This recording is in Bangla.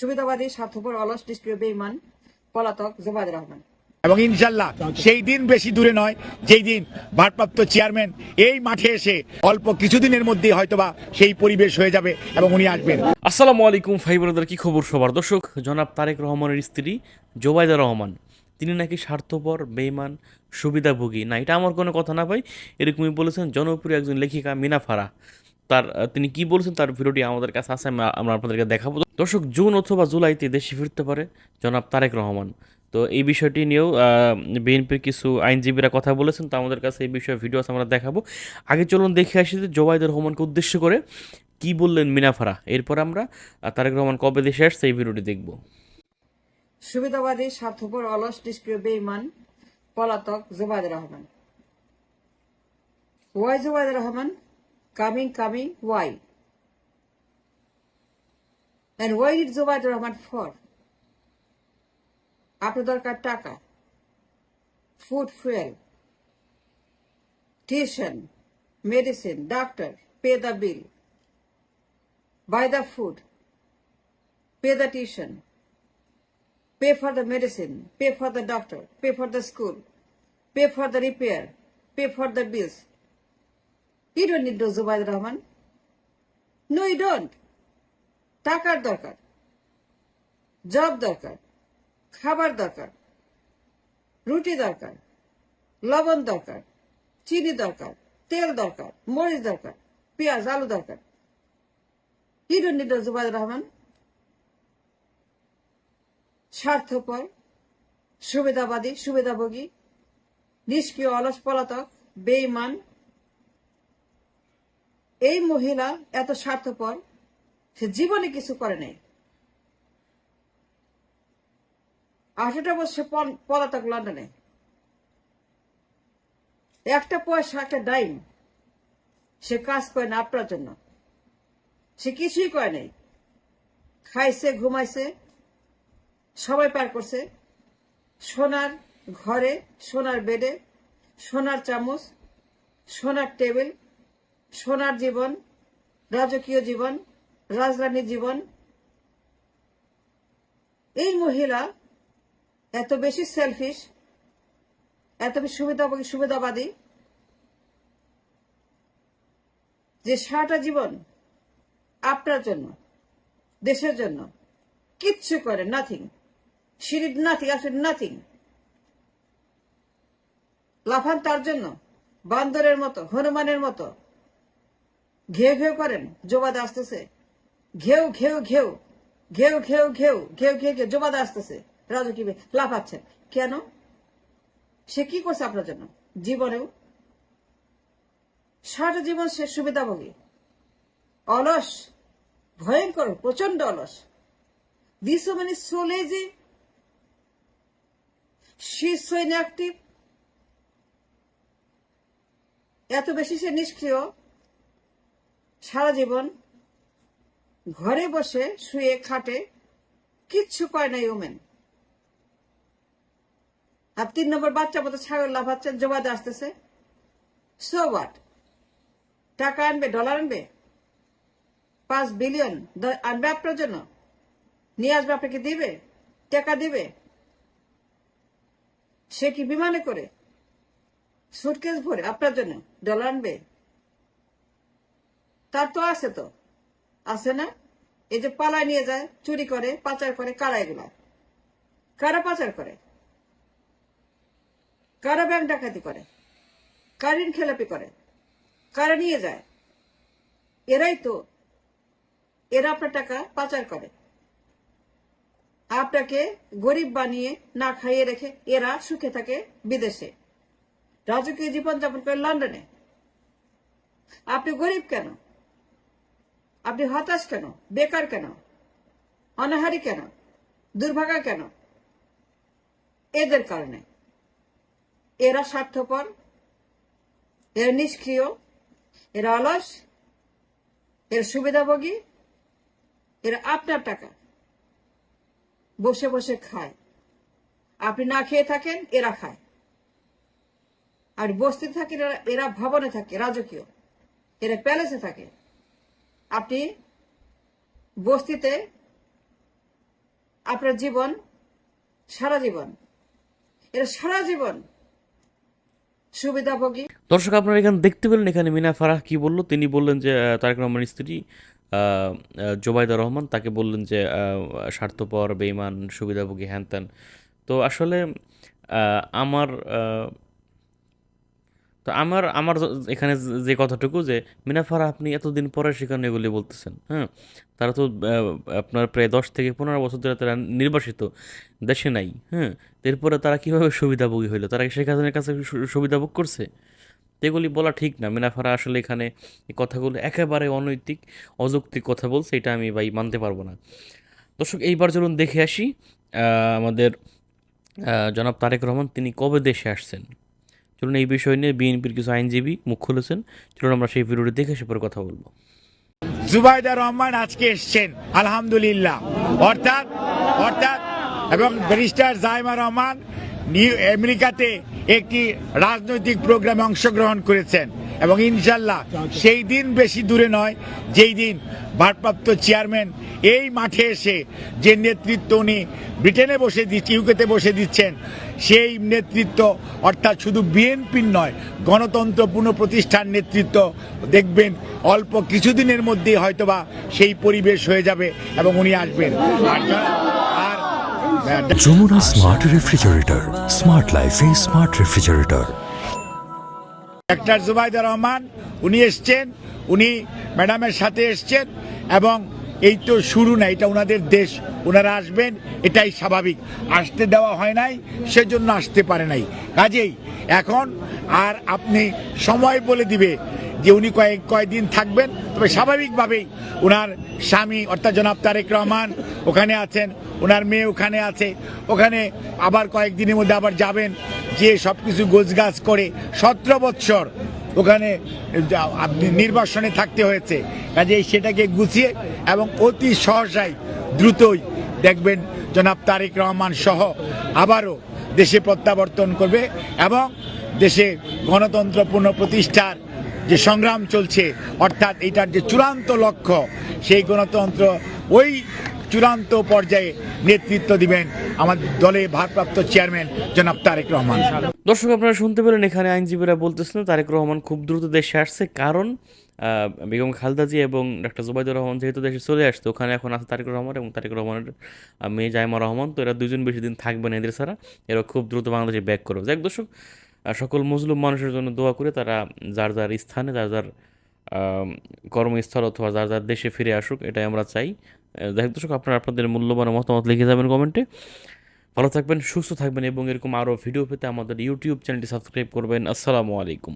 সুবিধাবাদী স্বার্থপর অলস নিষ্ক্রিয় বেইমান পলাতক জোবাদ রহমান। এবং ইনশাল্লাহ সেই দিন বেশি দূরে নয় যেই দিন ভারপ্রাপ্ত চেয়ারম্যান এই মাঠে এসে অল্প কিছুদিনের মধ্যেই হয়তোবা সেই পরিবেশ হয়ে যাবে এবং উনি আসবেন। আসসালামু আলাইকুম ভাই ব্রাদার কি খবর সবার? দর্শক জনাব তারেক রহমানের স্ত্রী জোবাইদা রহমান তিনি নাকি স্বার্থপর বেইমান সুবিধাভোগী। না এটা আমার কোনো কথা না ভাই। এরকমই বলেছেন জনপ্রিয় একজন লেখিকা মিনা ফারা। তার তিনি কি বলেছেন তার ভিডিওটি আমাদের কাছে আছে আমরা আপনাদেরকে দেখাবো। দর্শক, জুন অথবা জুলাইতে দেশে ফিরতে পারে, জনাব তারেক রহমান। তো এই বিষয়টি নিয়েও বিএনপির কিছু আইনজীবীরা কথা বলেছেন, তো আমাদের কাছে এই বিষয়ে ভিডিও আমরা দেখাবো। আগে চলুন দেখে আসি যে জোবাইদুর রহমানকে উদ্দেশ্য করে কি বললেন মিনাফারা এরপর আমরা তারেক রহমান কবে দেশে আসছে এই ভিডিওটি দেখব। সুবিধাবাদী, স্বার্থপর, অলস, নিষ্ক্রিয় বেইমান পলাতক Jobad Rahman. Why Jobad Rahman? Coming coming, why. And why did Zubayr Rahman fall? After Dorkar Taka, food, fuel, tuition, medicine, doctor, pay the bill, buy the food, pay the tuition, pay for the medicine, pay for the doctor, pay for the school, pay for the repair, pay for the bills. You don't need to Zubayr Rahman. No, you don't. টাকার দরকার জব দরকার, খাবার দরকার, রুটি দরকার, লবণ দরকার, চিনি দরকার, তেল দরকার, মরিচ দরকার, পেঁয়াজ, আলু দরকার। Don't need Zubaid Rahman? স্বার্থপর, সুবিধাবাদী, সুবিধাভোগী, নিষ্ক্রিয়, অলস পলাতক বেইমান এই মহিলা এত স্বার্থপর সে জীবনে কিছু করে নাই। আঠারোটা বছর পল- পলাতক লন্ডনে। একটা পয়সা, একটা ডাইম সে কাজ করে না আপনার জন্য। সে কিছুই করে নাই। খাইছে, ঘুমাইছে, সবাই পার করছে। সোনার ঘরে, সোনার বেডে, সোনার চামচ, সোনার টেবিল, সোনার জীবন, রাজকীয় জীবন রাজধানীর জীবন। এই মহিলা এত বেশি সেলফিশ এত বেশি সুবিধাভোগী সুবিধাবাদী যে সারাটা জীবন আপনার জন্য, দেশের জন্য কিচ্ছু করে nothing did nothing after nothing লাফান তার জন্য বান্দরের মতো, হনুমানের মতো, ঘেউ ঘেউ করেন জোবাদ আসতেছে ঘেউ ঘেউ ঘেউ। ঘেউ ঘেউ ঘেউ। ঘেউ ঘেউ ঘেউ। জোবাদ আসতেছে। রাজু কি লাফাচ্ছেন কেন? সে কি করছে আপনার জন্য? জীবনেও? সারাটা জীবন সে সুবিধাভোগী। অলস। ভয়ঙ্কর প্রচণ্ড অলস। So lazy. She's so এত বেশি সে নিষ্ক্রিয়। সারা জীবন ঘরে বসে, শুয়ে, খাটে, কিচ্ছু করে নাই ওমেন। আর তিন নম্বর বাচ্চা মতো ছাগল লাফাচ্ছেন জবাদ আসতেছে। সো হোয়াট টাকা আনবে ডলার আনবে? পাঁচ বিলিয়ন আনবে আপনার জন্য? নিয়ে আসবে আপনাকে দিবে? টাকা দিবে? সে কি বিমানে করে? সুটকেস ভরে আপনার জন্য ডলার আনবে? তার তো আছে তো। আছে না? এই যে পালায় নিয়ে যায়, চুরি করে, পাচার করে, কারা এগুলা? কারা পাচার করে? কারা ব্যাংক ডাকাতি করে? কার ঋণ খেলাপি করে? কারা নিয়ে যায়? এরাই তো, এরা আপনার টাকা পাচার করে। আপনাকে গরিব বানিয়ে না খাইয়ে রেখে এরা সুখে থাকে বিদেশে। রাজকীয় জীবনযাপন করে লন্ডনে। আপনি গরিব কেন? আপনি হতাশ কেন? বেকার কেন? অনাহারি কেন? দুর্ভাগা কেন? এদের কারণে। এরা স্বার্থপর, এরা নিষ্ক্রিয়, এরা অলস, এরা সুবিধাভোগী, এরা আপনার টাকা। বসে বসে খায়। আপনি না খেয়ে থাকেন, এরা খায়। আর বস্তিতে থাকে এরা এরা ভবনে থাকে, রাজকীয়। এরা প্যালেসে থাকে। আপনি বস্তিতে আপনার জীবন, সারা জীবন এটা সারা জীবন সুবিধাভোগী। দর্শক, আপনারা এখানে দেখতে পেলেন এখানে মিনা ফারাহ কি বলল? তিনি বললেন যে তারেক রহমানের স্ত্রী জোবাইদা রহমান, তাকে বললেন যে স্বার্থপর বেইমান সুবিধাভোগী, হ্যান ত্যান। তো আসলে আমার তো আমার আমার এখানে যে- কথাটুকু যে মিনা ফারাহ আপনি এতদিন পরে সেখানে এগুলি বলতেছেন হ্যাঁ? তারা তো আপনার প্রায় দশ থেকে পনেরো বছর ধরে তারা নির্বাসিত, দেশে নাই হ্যাঁ? এরপরে তারা কীভাবে সুবিধাভোগী হইল? তারা শেখ হাসিনার কাছে সুবিধাভোগ করছে? এগুলি বলা ঠিক না। মিনাফারা আসলে এখানে এই কথাগুলো একেবারে অনৈতিক, অযৌক্তিক কথা বলছে, এটা আমি ভাই মানতে পারব না। দর্শক, এইবার চলুন দেখে আসি আমাদের জনাব তারেক রহমান তিনি কবে দেশে আসছেন? চলুন এই বিষয় নিয়ে বিএনপির কিছু আইনজীবী মুখ খুলেছেন। চলুন আমরা সেই ভিডিওটি দেখে সে কথা বলব। জুবাইদা রহমান আজকে এসছেন, আলহামদুলিল্লাহ। অর্থাৎ অর্থাৎ, এবং ব্যারিস্টার জাইমা রহমান নিউ আমেরিকাতে একটি রাজনৈতিক প্রোগ্রামে অংশগ্রহণ করেছেন। এবং ইনশাল্লাহ সেই দিন বেশি দূরে নয়, যেই দিন ভারপ্রাপ্ত চেয়ারম্যান এই মাঠে এসে যে নেতৃত্ব উনি ব্রিটেনে বসে দিচ্ছে ইউকেতে বসে দিচ্ছেন, সেই নেতৃত্ব অর্থাৎ শুধু বিএনপির নয় গণতন্ত্র পুনঃপ্রতিষ্ঠার নেতৃত্ব দেখবেন অল্প কিছুদিনের মধ্যেই হয়তোবা সেই পরিবেশ হয়ে যাবে এবং উনি আসবেন। যমুনা স্মার্ট রেফ্রিজারেটর স্মার্ট লাইফে smart refrigerator doctor Zubaida Rahman উনি এসছেন, উনি ম্যাডামের সাথে এসছেন, এবং এই তো শুরু না, এটা ওনাদের দেশ, ওনারা আসবেন, এটাই স্বাভাবিক। আসতে দেওয়া হয় নাই, সেজন্য আসতে পারে নাই। কাজেই এখন আর আপনি সময় বলে দিবে যে উনি কয়েক কয়েকদিন থাকবেন, তবে স্বাভাবিকভাবেই ওনার স্বামী, অর্থাৎ জনাব তারেক রহমান ওখানে আছেন, ওনার মেয়ে ওখানে আছে, ওখানে আবার কয়েকদিনের মধ্যে আবার যাবেন যে সব কিছু গোছগাছ করে সতেরো বৎসর ওখানে নির্বাসনে থাকতে হয়েছে। কাজেই সেটাকে গুছিয়ে এবং অতি সহসায় দ্রুতই দেখবেন জনাব তারেক রহমান সহ আবারও দেশে প্রত্যাবর্তন করবে এবং দেশে গণতন্ত্র পুনঃপ্রতিষ্ঠার যে সংগ্রাম চলছে, অর্থাৎ এটার যে চূড়ান্ত লক্ষ্য, সেই গণতন্ত্র ওই চূড়ান্ত পর্যায়ে নেতৃত্ব দিবেন আমার দলে ভারপ্রাপ্ত চেয়ারম্যান জনাব তারেক রহমান। দর্শক, আপনারা শুনতে পেলেন, এখানে আইনজীবীরা বলতেছেন, তারেক রহমান খুব দ্রুত দেশে আসছে। কারণ বেগম খালেদা জি এবং ডাক্তার জুবাইদুর রহমান যেহেতু দেশে চলে আসতো ওখানে এখন আছে তারেক রহমান এবং তারেক রহমানের মেয়ে জাইমা রহমান। তো এরা দুজন বেশি দিন থাকবে না এদের ছাড়া। এরা খুব দ্রুত বাংলাদেশে ব্যাক করবে। যাক দর্শক সকল মুসলিম মানুষের জন্য দোয়া করে তারা যার যার স্থানে, যার যার কর্মস্থল অথবা যার যার দেশে ফিরে আসুক, এটাই আমরা চাই। হোক দর্শক, আপনারা আপনাদের মূল্যবান মতামত লিখে যাবেন কমেন্টে। ভালো থাকবেন, সুস্থ থাকবেন এবং এরকম আরও ভিডিও পেতে আমাদের ইউটিউব চ্যানেলটি সাবস্ক্রাইব করবেন। আসসালামু আলাইকুম।